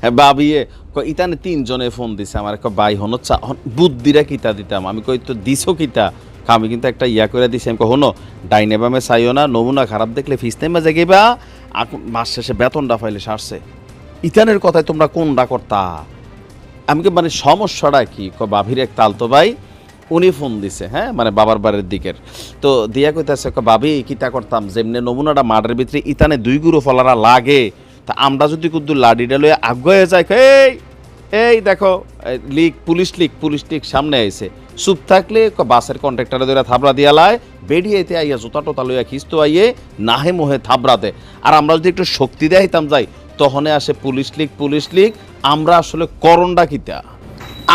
হ্যাঁ বাবিয়ে কই ইতানে তিনজনে ফোন দিছে আমার, কয়, ভাই, হনো বুদ্ধিরা কিতা দিতাম? আমি কই, তো দিছো কিতা? আমি কিন্তু একটা ইয়া করে দিছি। আমি হনো, ডাইনে বামে চাইও না, নমুনা খারাপ দেখলে ফিস নেমে জাগিবা মাস শেষে বেতনটা ফাইলে সারছে। ইতানের কথায় তোমরা কোনটা করতা? আমি মানে সমস্যাটা কি? ক বাভির এক তালতো ভাই, উনি ফোন দিছে হ্যাঁ মানে বাবার বাড়ির দিকের। তো দিয়া কইতাছে বাবি, কিতা করতাম? যেমনি নমুনাটা মাঠের ভিতরে ইতানে দুই গুরু ফলারা লাগে তা আমরা যদি কুদ্দু লাডিটা লয়ে আগুয়ে যাই এই এই দেখো লিক, পুলিশ লিক পুলিশ লিক সামনে আইছে। চুপ থাকলে বাসের কন্ট্রাক্টরে ধরে থাবড়া দিয়া লাই বেরিয়েতে আইয়া জোতা টোতা লইয়া খিস্তো আইয়ে নাহে মোহে থাবড়া দে। আর আমরা যদি একটু শক্তি দেখাইতাম যাই, তখনে আসে পুলিশ লিগ পুলিশ লিগ আমরা আসলে করণটা কিতা?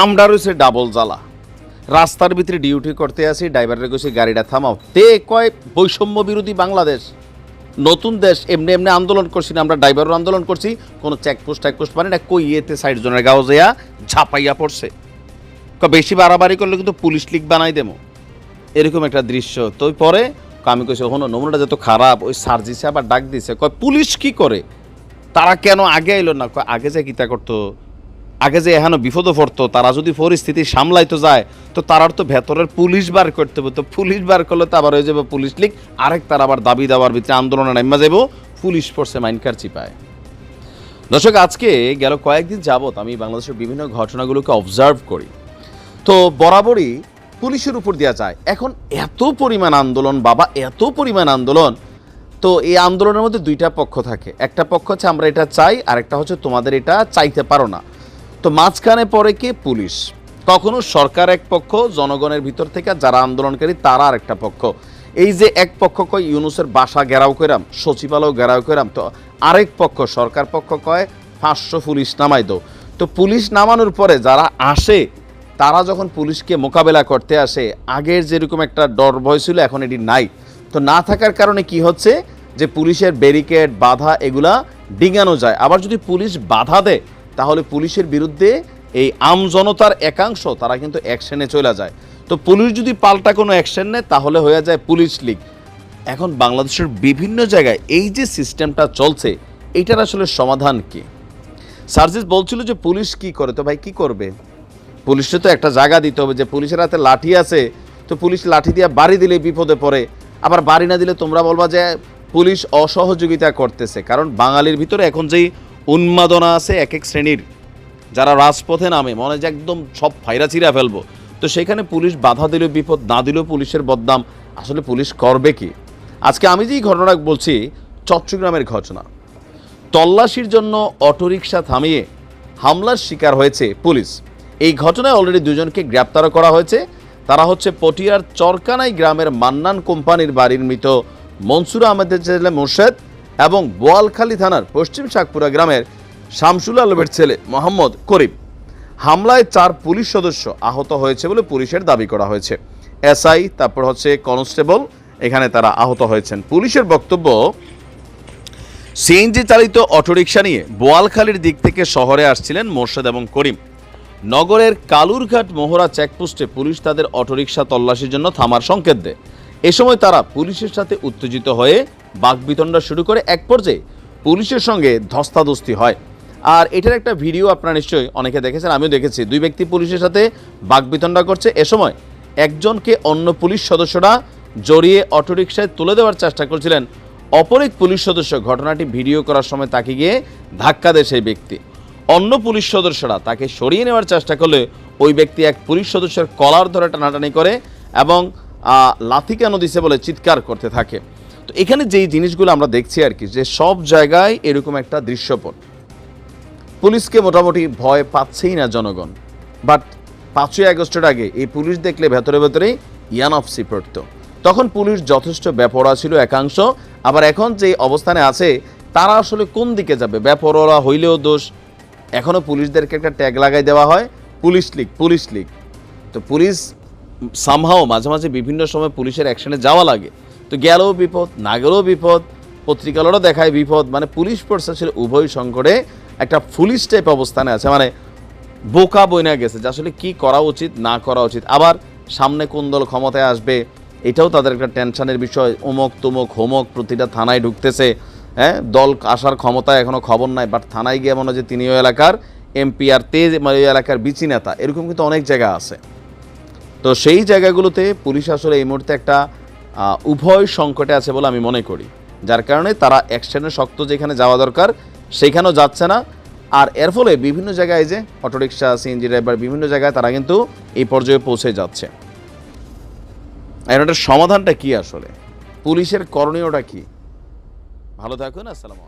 আমরা রয়েছে ডাবল জ্বালা। রাস্তার ভিতরে ডিউটি করতে আসি, ড্রাইভারের কইছি, গাড়িটা থামাও। তে কয় বৈষম্য বিরোধী বাংলাদেশ। নতুন দেশ এমনি এমনি আন্দোলন করছি না, আমরা ড্রাইভারও আন্দোলন করছি, কোনো চেকপোস্ট টেকপোস্ট মানে না, কই ইয়েতে সাইড জনের গাও যেয়া ঝাঁপাইয়া পড়ছে। বেশি বাড়াবাড়ি করলে কিন্তু পুলিশ লিগ বানাই দেবো। এরকম একটা দৃশ্য। তো পরে আমি কইছি হনো নমুনাটা যত খারাপ, ওই সার্জিসে আবার ডাক দিছে। কয়, পুলিশ কি করে? তারা কেন আগে এলো না? কয়, আগে যে কিতা করতো? আগে যে এখানে বিপদও পড়তো, তারা যদি পরিস্থিতি সামলাইতে যায়, তো তারার তো ভেতরের পুলিশ বার করতে হবে। তো পুলিশ বার করলে তো আবার হয়ে যাবে পুলিশ লিগ, আরেক তার আবার দাবি দাবার ভিতরে আন্দোলনে নামা যাব পুলিশ ফোর্সে মাইনকার চিপায়। দর্শক, আজকে গেল কয়েকদিন যাবত আমি বাংলাদেশের বিভিন্ন ঘটনাগুলোকে অবজার্ভ করি। তো বরাবরই পুলিশের উপর দেওয়া যায়, এখন এত পরিমাণ আন্দোলন, বাবা, এত পরিমাণ আন্দোলন। তো এই আন্দোলনের মধ্যে দুইটা পক্ষ থাকে। একটা পক্ষ হচ্ছে, আমরা এটা চাই আর একটা হচ্ছে, তোমাদের এটা চাইতে পারো না। তো মাঝখানে পড়ে কে? পুলিশ। কখনো সরকার এক পক্ষ, জনগণের ভিতর থেকে যারা আন্দোলনকারী, তারা আর একটা পক্ষ। এই যে এক পক্ষ কয়, ইউনুসের বাসা ঘেরাও করাম সচিবালয় ঘেরাও করাম তো আরেক পক্ষ, সরকার পক্ষ কয়, পাঁচশো পুলিশ নামাই দো। তো পুলিশ নামানোর পরে যারা আসে, তারা যখন পুলিশকে মোকাবেলা করতে আসে, আগের যেরকম একটা ডর ভয় ছিল, এখন এটি নাই। তো না থাকার কারণে কি হচ্ছে, যে পুলিশের ব্যারিকেড, বাধা, এগুলা ডিঙানো যায়। আবার যদি পুলিশ বাধা দেয় তাহলে পুলিশের বিরুদ্ধে এই আম জনতার একাংশ, তারা কিন্তু অ্যাকশনে চলে যায়। তো পুলিশ যদি পাল্টা কোনো অ্যাকশন নেয়, তাহলে হয়ে যায় পুলিশ লীগ। এখন বাংলাদেশের বিভিন্ন জায়গায় এই যে সিস্টেমটা চলছে, এটার আসলে সমাধান কি? সার্জিস বলছিল যে পুলিশ কি করে? তো ভাই কি করবে? পুলিশে তো একটা জায়গা দিতে হবে যে পুলিশের হাতে লাঠি আছে, তো পুলিশ লাঠি দিয়ে বাড়ি দিলে বিপদে পড়ে। আবার বাড়ি না দিলে তোমরা বলবা যে পুলিশ অসহযোগিতা করতেছে। কারণ বাঙালির ভিতরে এখন যেই উন্মাদনা আছে এক এক শ্রেণির। যারা রাজপথে নামে, মনে যে একদম সব ফাইরা চিরা ফেলব। তো সেখানে পুলিশ বাধা দিলেও বিপদ, না দিলেও পুলিশের বদনাম। আসলে পুলিশ করবে কি? আজকে আমি যেই ঘটনা বলছি, চট্টগ্রামের ঘটনা। তল্লাশির জন্য অটোরিকশা থামিয়ে হামলার শিকার হয়েছে পুলিশ। এই ঘটনায় অলরেডি দুজনকে গ্রেপ্তার করা হয়েছে। তারা হচ্ছে পটিয়ার চরকানাই গ্রামের মান্নান কোম্পানির বাড়ির মৃত মনসুর আহমেদের ছেলে মোর্শেদ। এবং বোয়ালখালী থানার পশ্চিম শাকপুরা গ্রামের শামসুল আলমের ছেলে মোহাম্মদ করিম। হামলায় চার পুলিশ সদস্য আহত হয়েছে বলে পুলিশের দাবি করা হয়েছে। এসআই, তারপর হচ্ছে কনস্টেবল, এখানে তারা আহত হয়েছেন। পুলিশের বক্তব্য, সিএনজি চালিত অটোরিকশা নিয়ে বোয়ালখালীর দিক থেকে শহরে আসছিলেন মোর্শেদ এবং করিম। নগরের কালুরঘাট মোহরা চেকপোস্টে পুলিশ তাদের অটোরিকশা তল্লাশির জন্য থামার সংকেত দেয়। এ সময় তারা পুলিশের সাথে উত্তেজিত হয়ে বাকবিতণ্ডা শুরু করে এক পর্যায়ে পুলিশের সঙ্গে ধস্তাধস্তি হয়। আর এটার একটা ভিডিও আপনারা নিশ্চয়ই অনেকে দেখেছেন, আমিও দেখেছি। দুই ব্যক্তি পুলিশের সাথে বাকবিতণ্ডা করছে। এ সময় একজনকে অন্য পুলিশ সদস্যরা জড়িয়ে অটোরিকশায় তুলে দেওয়ার চেষ্টা করছিলেন। অপর এক পুলিশ সদস্য ঘটনাটি ভিডিও করার সময় তাকে গিয়ে ধাক্কা দেয় সেই ব্যক্তি। অন্য পুলিশ সদস্যরা তাকে সরিয়ে নেওয়ার চেষ্টা করলে ওই ব্যক্তি এক পুলিশ সদস্যের কলার ধরে টানাটানি করে এবং লাথি কেন দিছে বলে চিৎকার করতে থাকে। তো এখানে যেই জিনিসগুলো আমরা দেখছি আর কি, যে সব জায়গায় এরকম একটা দৃশ্যপট। পুলিশকে মোটামুটি ভয় পাচ্ছেই না জনগণ। বাট পাঁচই আগস্টের আগে এই পুলিশ দেখলে ভেতরে ভেতরেই ইয়ান অফসি পড়তো। তখন পুলিশ যথেষ্ট বেপরোয়া ছিল একাংশ। আবার এখন যে অবস্থানে আছে, তারা আসলে কোন দিকে যাবে? বেপরোয়া হইলেও দোষ। এখনও পুলিশদেরকে একটা ট্যাগ লাগাই দেওয়া হয়, পুলিশ লীগ পুলিশ লীগ। তো পুলিশ সামহাও মাঝে মাঝে বিভিন্ন সময় পুলিশের অ্যাকশনে যাওয়া লাগে। তো গেলেও বিপদ, না গেলেও বিপদ পত্রিকালেরও দেখায় বিপদ মানে পুলিশ আসলে উভয় সংকটে একটা পুলিশ টাইপ অবস্থানে আছে মানে বোকা বইনা গেছে যে আসলে কি করা উচিত, না করা উচিত। আবার সামনে কোন দল ক্ষমতায় আসবে, এটাও তাদের একটা টেনশনের বিষয়। অমুক তুমুক হোমক প্রতিটা থানায় ঢুকতেছে হ্যাঁ? দল আসার ক্ষমতা এখনও খবর নাই বাট থানায় গিয়ে মনে হয় যে তিনি ওই এলাকার এমপি আর তেজ মানে ওই এলাকার বিচি নেতা, এরকম কিন্তু অনেক জায়গা আছে। তো সেই জায়গাগুলোতে পুলিশ আসলে এই মুহূর্তে একটা উভয় সংকটে আছে বলে আমি মনে করি। যার কারণে তারা অ্যাক্সিডেন্টের শক্ত যেখানে যাওয়া দরকার, সেখানেও যাচ্ছে না। আর এর ফলে বিভিন্ন জায়গায় যে অটোরিকশা সিএনজি ড্রাইভার বিভিন্ন জায়গায় তারা কিন্তু এই পর্যায়ে পৌঁছে যাচ্ছে। এর সমাধানটা কি আসলে? পুলিশের করণীয়টা কি? ভালো থাকুন, আসসালামু